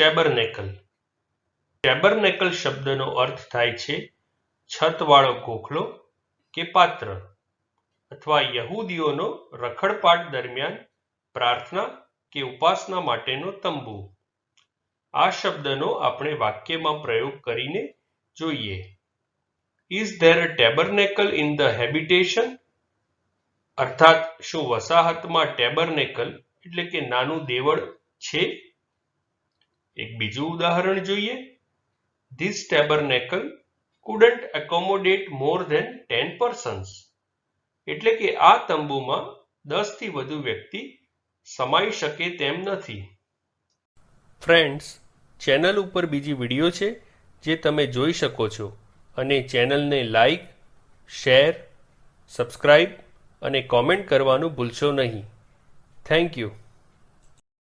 ટેબરનેકલ. ટેબરનેકલ શબ્દનો અર્થ થાય છે છતવાળો ગોખલો કે પાત્ર અથવા યહૂદીઓનો રખડપાટ દરમિયાન પ્રાર્થના કે ઉપાસના માટેનો તંબુ. આ શબ્દનો આપણે વાક્યમાં પ્રયોગ કરીને જોઈએ. Is there tabernacle in the habitation અર્થાત શું વસાહતમાં ટેબરનેકલ એટલે કે નાનું દેવળ છે? એક બીજું ઉદાહરણ જોઈએ. This tabernacle couldn't accommodate more than ten persons એટલે કે આ તંબુમાં દસથી વધુ વ્યક્તિ સમાઈ શકે તેમ નથી. ફ્રેન્ડ્સ ચેનલ ઉપર બીજી વીડિયો છે જે તમે જોઈ શકો છો. અને ચેનલને લાઈક શેર સબસ્ક્રાઈબ અને કોમેન્ટ કરવાનું ભૂલશો નહીં. Thank you